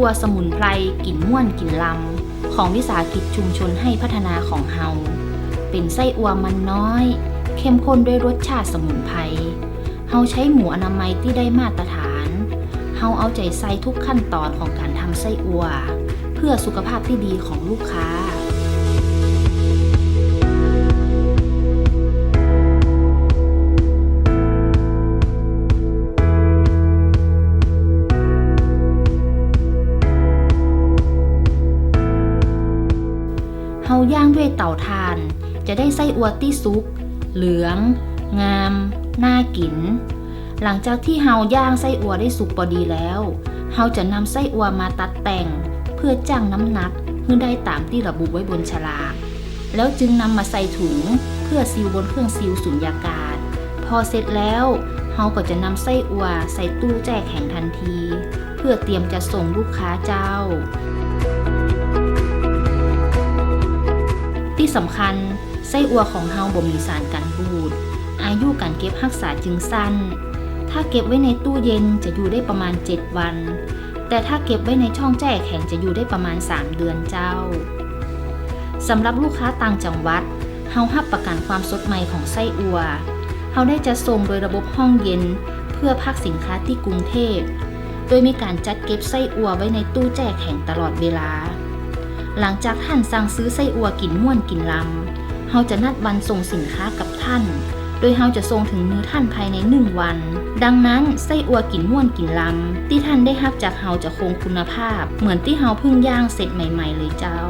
อัวสมุนไพรกลิ่นม่วนกลิ่นลำ ของวิสาหกิจชุมชนให้พัฒนาของเฮา เป็นไส้อัวมันน้อย เข้มข้นด้วยรสชาติสมุนไพร เฮาใช้หมูอนามัยที่ได้มาตรฐาน เฮาเอาใจใส่ทุกขั้นตอนของการทำไส้อัว เพื่อสุขภาพที่ดีของลูกค้า เฮาย่างด้วยเตาถ่าน จะได้ไส้อัวที่ซุกเหลือง งาม น่ากิน หลังจากที่เฮาย่างไส้อัวได้สุกพอดีแล้วเฮาจะนำไส้อัวมาตัดแต่ง เพื่อจ้างน้ำหนักเพื่อได้ตามที่ระบุไว้บนฉลาก แล้วจึงนำมาใส่ถุงเพื่อซีลบนเครื่องซีลสุญญากาศ พอเสร็จแล้วเฮาก็จะนำไส้อัวใส่ตู้แจกแข็งทันที เพื่อเตรียมจะส่งลูกค้าเจ้า สำคัญไส้อัวของเฮาบ่มีสารกันบูด อายุการเก็บรักษาจึงสั้น ถ้าเก็บไว้ในตู้เย็นจะอยู่ได้ประมาณ 7 วัน แต่ถ้าเก็บไว้ในช่องแช่แข็งจะอยู่ได้ประมาณ 3 เดือนเจ้าสำหรับลูกค้าต่างจังหวัดเฮารับประกันความสดใหม่ของไส้อัวเฮาได้จะส่งโดยระบบห้องเย็น เพื่อพักสินค้าที่กรุงเทพ โดยมีการจัดเก็บไส้อัวไว้ในตู้แช่แข็งตลอดเวลา หลังจากท่านสั่งซื้อไส้อัวกินม่วนกินลำ เฮาจะนัดวันส่งสินค้ากับท่าน โดยเฮาจะส่งถึงมือท่านภายในหนึ่งวัน ดังนั้นไส้อัวกินม่วนกินลำ ที่ท่านได้รับจากเฮาจะคงคุณภาพ เหมือนที่เฮาเพิ่งย่างเสร็จใหม่ ๆ เลยเจ้า